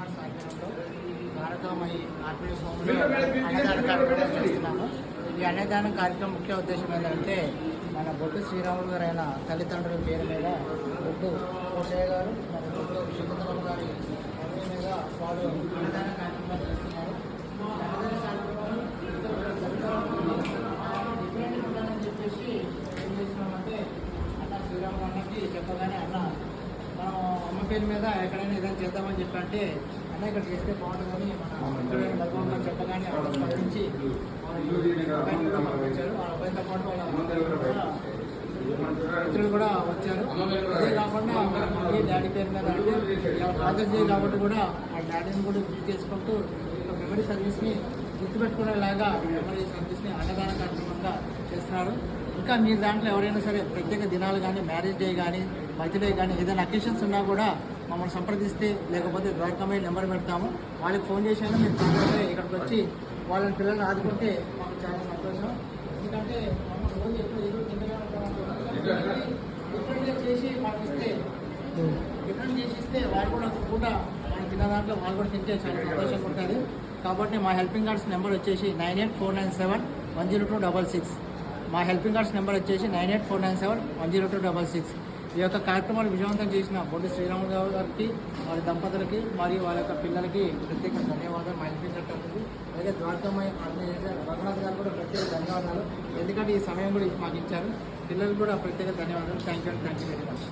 Guards ఆధ్వర్యంలో Dwarakamayi RPD హోమ్లో అన్నదాన కార్యక్రమం చేస్తున్నాము. ఈ అన్నదాన కార్యక్రమం ముఖ్య ఉద్దేశం ఏంటంటే మన బొట్టు శ్రీరాములు గారు అయిన తల్లిదండ్రుల పేరు మీద బొట్టు కోటయ్య గారు మన బొట్టు శకుంతలం గారి పేరు మీద వాళ్ళు అన్నదాన కార్యక్రమం చేస్తున్నారు. అన్నదాన కార్యక్రమం చెప్పేసి ఏం చేస్తున్నామంటే అన్న శ్రీరాములు అన్నకి చెప్పగానే అన్న పేరు మీద ఎక్కడైనా ఏదైనా చేద్దామని చెప్పి అంటే అన్న ఇక్కడ చేస్తే బాగుంటుందని మన చెప్పగానే స్పందించి వాళ్ళ కూడా పంపించారు వాళ్ళ కూడా మిత్రులు కూడా వచ్చారు. అదే కాకుండా మళ్ళీ డాడీ పేరు మీద అంటే ఫాదర్స్ డే కాబట్టి కూడా ఆ డాడీని కూడా గుర్తు చేసుకుంటూ ఒక మెమరీ సర్వీస్ని గుర్తుపెట్టుకునేలాగా మెమరీ సర్వీస్ని అన్నదాన కార్యక్రమంగా చేస్తున్నారు. ఇంకా మీ దాంట్లో ఎవరైనా సరే ప్రత్యేక దినాలు కానీ మ్యారేజ్ డే కానీ బర్త్డే కానీ ఏదైనా అకేషన్స్ ఉన్నా కూడా మమ్మల్ని సంప్రదిస్తే లేకపోతే ద్వారకమై నెంబర్ పెడతాము. వాళ్ళకి ఫోన్ చేసాను మీరు తొందరగా ఇక్కడికి వచ్చి వాళ్ళని పిల్లల్ని ఆదుకుంటే మాకు చాలా సంతోషం. ఎందుకంటే రోజు ఎప్పుడు ఏదో డిఫరెంట్గా చేసి మాకు ఇస్తే డిఫరెంట్ చేసి ఇస్తే వాళ్ళు కూడా ఒక పూట మనం తిన్న దాంట్లో వాళ్ళు కూడా తింటే చాలా సంతోషంగా ఉంటుంది. కాబట్టి మా హెల్పింగ్ కార్డ్స్ నెంబర్ వచ్చేసి nine eight four nine seven one zero two double six మా హెల్పింగ్ కార్డ్స్ నెంబర్ వచ్చేసి nine eight four nine seven one zero two double six. ఈ యొక్క కార్యక్రమాలు విజయవంతం చేసిన బొడ్డు శ్రీరాములు గారికి వారి దంపతులకి మరియు వారి యొక్క పిల్లలకి ప్రత్యేక ధన్యవాదాలు. మా హెల్పింగ్ కార్డ్ అయితే అలాగే ద్వారకామయ ఆర్గనైజేషన్ రఘునాథ్ గారు కూడా ప్రత్యేక ధన్యవాదాలు. ఎందుకంటే ఈ సమయం కూడా మాకు ఇచ్చారు. పిల్లలకు కూడా ప్రత్యేక ధన్యవాదాలు. Thank you thank you very much